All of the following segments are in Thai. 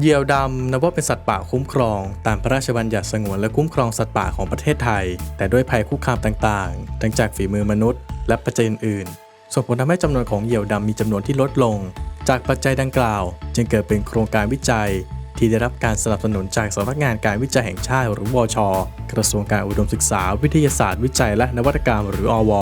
เหยี่ยวดำนับว่าเป็นสัตว์ป่าคุ้มครอง ตามพระราชบัญญัติสงวนและคุ้มครองสัตว์ป่าของประเทศไทย แต่ด้วยภัยคุกคามต่างๆ ทั้งจากฝีมือมนุษย์ และปัจจัยอื่นๆส่งผลทำให้จำนวนของเหยี่ยวดำมีจำนวนที่ลดลง จากปัจจัยดังกล่าว จึงเกิดเป็นโครงการวิจัย ที่ได้รับการสนับสนุนจากสำนักงานการวิจัยแห่งชาติหรือวช กระทรวงการอุดมศึกษา วิทยาศาสตร์ วิจัย และนวัตกรรมหรืออว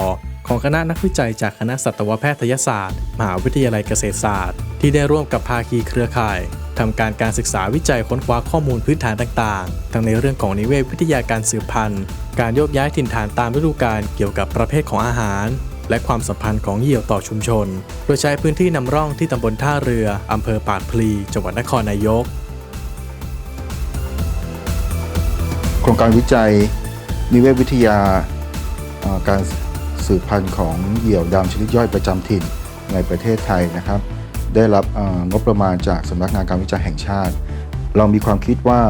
ของคณะนักวิจัยจากคณะสัตวแพทยศาสตร์ มหาวิทยาลัยเกษตรศาสตร์ ที่ได้ร่วมกับภาคีเครือข่าย ทำการการศึกษาวิจัยค้นคว้าข้อมูลพื้นฐานต่างๆ ทั้งในเรื่องของนิเวศวิทยาการสืบพันธุ์ การโยกย้ายถิ่นฐานตามฤดูกาลเกี่ยวกับประเภทของอาหาร และความสัมพันธ์ของเหยี่ยวต่อชุมชน โดยใช้พื้นที่นำร่องที่ตำบลท่าเรืออำเภอปากพลี จังหวัดนครนายก โครงการวิจัยนิเวศวิทยาการสืบพันธุ์ของเหยี่ยวดำชนิดย่อยประจำถิ่นในประเทศไทยนะครับ ได้รับงบประมาณจากสำนักงานการวิจัยแห่งชาติ เรามีความคิดว่า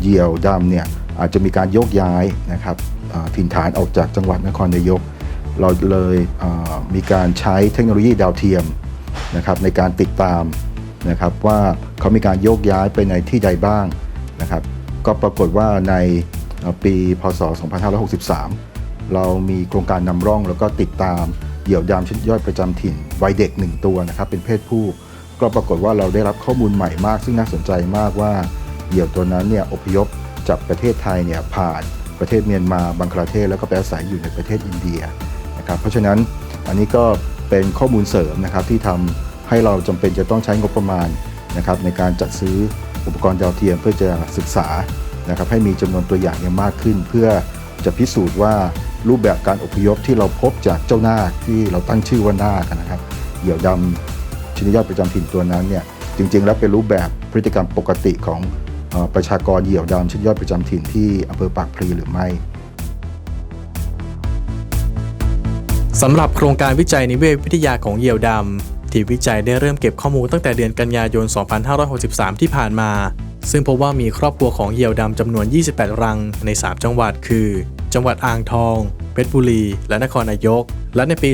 เหยี่ยวดำเนี่ยอาจจะมีการโยกย้ายนะครับเอ่อถิ่นฐานออกจากจังหวัดนครนายก เราเลยมีการใช้เทคโนโลยีดาวเทียมนะครับในการติดตามนะครับว่าเขามีการโยกย้ายไปในที่ใดบ้างนะครับ ก็ปรากฏว่าในปีพศ 2563 เรามีโครงการนำร่องแล้วก็ติดตามเหยี่ยวดำชนิดย่อยประจำถิ่นวัยเด็กหนึ่งตัวนะครับเป็นเพศผู้ ก็ปรากฏว่าเราได้รับข้อมูลใหม่มาก ซึ่งน่าสนใจมากว่าเหยี่ยวตัวนั้นเนี่ยอพยพจากประเทศไทยเนี่ยผ่านประเทศเมียนมาบังคลาเทศแล้วก็ไปอาศัยอยู่ในประเทศอินเดียนะครับเพราะฉะนั้นอันนี้ก็เป็นข้อมูลเสริมนะครับที่ทำให้เราจำเป็นจะต้องใช้งบประมาณนะครับในการจัดซื้ออุปกรณ์ดาวเทียมเพื่อจะศึกษานะครับให้มีจำนวนตัวอย่างเนี่ยมากขึ้น เพื่อจะพิสูจน์ว่ารูปแบบการอพยพที่เราพบจากเจ้านาคที่เราตั้งชื่อว่านาคนะครับเหยี่ยวดำ ชนิดยอดประจำถิ่นตัวนั้นเนี่ยจริง ๆ แล้วเป็นรูปแบบพฤติกรรมปกติของอประชากรเหยี่ยวดำชนิดยอดประจำถิ่นที่อำเภอปากพลีหรือไม่สำหรับโครงการวิจัยนิเวศวิทยาของเหยี่ยวดำที่วิจัยได้เริ่มเก็บข้อมูลตั้งแต่เดือนกันยายน 2563 ที่ผ่านมา ซึ่งพบว่ามีครอบครัวของเหยี่ยวดำจำนวน 28 รังใน 3 จังหวัดคือ จังหวัดอ่างทอง เพชรบุรี และนครนายก และในปี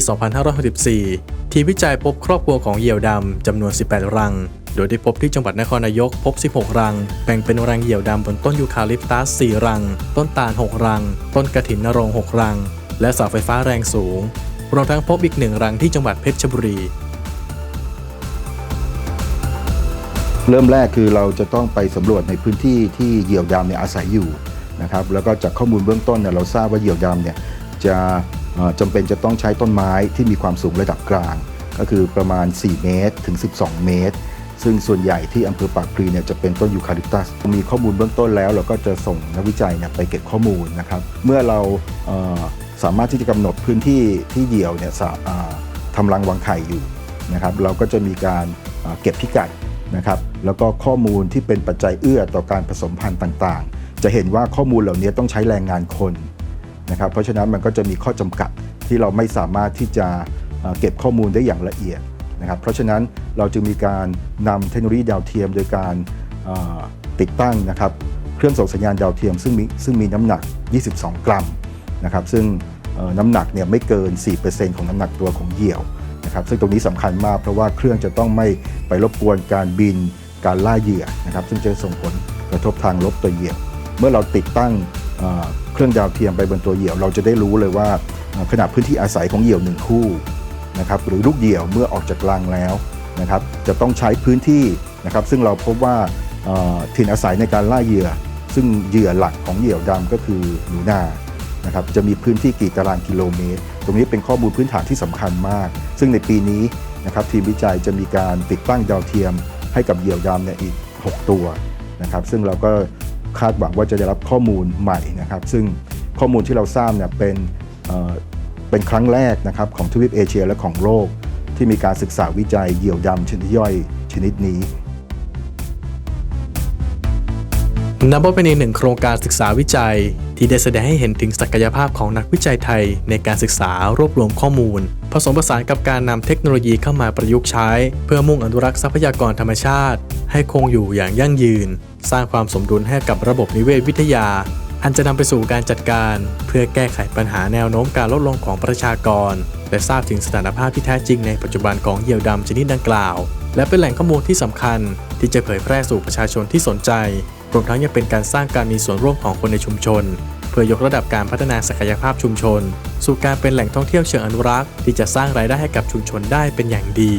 2564 ที่วิจัยพบครอบครัวของเหยี่ยวดำจำนวน 18 รัง โดยได้พบที่จังหวัดนครนายกพบ 16 รัง แบ่งเป็นรังเหยี่ยวดำบนต้นยูคาลิปตัส 4 รัง ต้นตาล 6 รัง ต้นกระถินนรง 6 รัง และเสาไฟฟ้าแรงสูง รวมทั้งพบอีกหนึ่งรังที่จังหวัดเพชรบุรีเริ่มแรกคือเราจะต้องไปสำรวจในพื้นที่ที่เหยี่ยวดำเนี่ยอาศัยอยู่นะครับแล้วก็จากข้อมูลเบื้องต้นเนี่ยเราทราบว่าเหยี่ยวดำเนี่ย จะจำเป็นจะต้องใช้ต้นไม้ที่มีความสูงระดับกลาง ก็คือประมาณ 4 เมตรถึง 12 เมตร ซึ่งส่วนใหญ่ที่อำเภอปากพลีเนี่ยจะเป็นต้นยูคาลิปตัส มีข้อมูลเบื้องต้นแล้ว เราก็จะส่งนักวิจัยเนี่ยไปเก็บข้อมูลนะครับ เมื่อเราเสามารถที่จะกำหนดพื้นที่ที่เหยี่ยวเนี่ยทำรังวางไข่อยู่นะครับ เราก็จะมีการเก็บพิกัดนะครับ แล้วก็ข้อมูลที่เป็นปัจจัยเอื้อต่อการผสมพันธุ์ต่างๆ จะเห็นว่าข้อมูลเหล่านี้ต้องใช้แรงงานคน นะครับเพราะฉะนั้นมันก็จะมีข้อจำกัดที่เราไม่สามารถที่จะเก็บข้อมูลได้อย่างละเอียดนะครับเพราะฉะนั้นเราจึงมีการนำเทคโนโลยีดาวเทียม โดยการติดตั้งนะครับเครื่องส่งสัญญาณดาวเทียมซึ่งมีซึ่งมีน้ำหนัก 22 กรัมนะครับซึ่งน้ำหนักเนี่ยไม่เกิน 4%ของน้ำหนักตัวของเหยี่ยวนะครับซึ่งตรงนี้สำคัญมากเพราะว่าเครื่องจะต้องไม่ไปรบกวนการบินการล่าเหยื่อนะครับซึ่งจะส่งผลกระทบทางลบต่อเหยี่ยว เมื่อเราติดตั้ง เครื่องดาวเทียมไปบนตัวเหยี่ยว เราจะได้รู้เลยว่าขนาดพื้นที่อาศัยของเหยี่ยวหนึ่งคู่นะครับหรือลูกเหยี่ยวเมื่อออกจากรังแล้วนะครับจะต้องใช้พื้นที่นะครับซึ่งเราพบว่าเอ่อถิ่นอาศัยในการล่าเหยื่อ ซึ่งเหยื่อหลักของเหยี่ยวดำก็คือหนูนานะครับจะมีพื้นที่กี่ตารางกิโลเมตร ตรงนี้เป็นข้อมูลพื้นฐานที่สำคัญมาก ซึ่งในปีนี้นะครับทีมวิจัยจะมีการติดตั้งดาวเทียมให้กับเหยี่ยวดำเนี่ยอีก 6 ตัวนะครับซึ่งเราก็ คาดหวังว่าจะได้รับข้อมูลใหม่นะครับ ซึ่งข้อมูลที่เราทราบเนี่ยเป็นเป็นครั้งแรกนะครับของทวีปเอเชียและของโลก ที่มีการศึกษาวิจัยเหยี่ยวดำชนิดย่อยชนิดนี้นับว่าเป็นอีกหนึ่งโครงการศึกษาวิจัย ที่ได้แสดงให้เห็นถึงศักยภาพของนักวิจัยไทย ในการศึกษารวบรวมข้อมูล ผสมผสานกับการนำเทคโนโลยีเข้ามาประยุกต์ใช้ เพื่อมุ่งอนุรักษ์ทรัพยากรธรรมชาติ ให้คงอยู่อย่างยั่งยืน สร้างความสมดุลให้กับระบบนิเวศวิทยา อันจะนำไปสู่การจัดการ เพื่อแก้ไขปัญหาแนวโน้มการลดลงของประชากร และทราบถึงสถานภาพที่แท้จริงในปัจจุบันของเหยี่ยวดำชนิดดังกล่าว และเป็นแหล่งข้อมูลที่สำคัญ ที่จะเผยแพร่สู่ประชาชนที่สนใจ รวมทั้งยังเป็นการสร้างการมีส่วนร่วมของคนในชุมชน เพื่อยกระดับการพัฒนาศักยภาพชุมชน สู่การเป็นแหล่งท่องเที่ยวเชิงอนุรักษ์ที่จะสร้างรายได้ให้กับชุมชนได้เป็นอย่างดี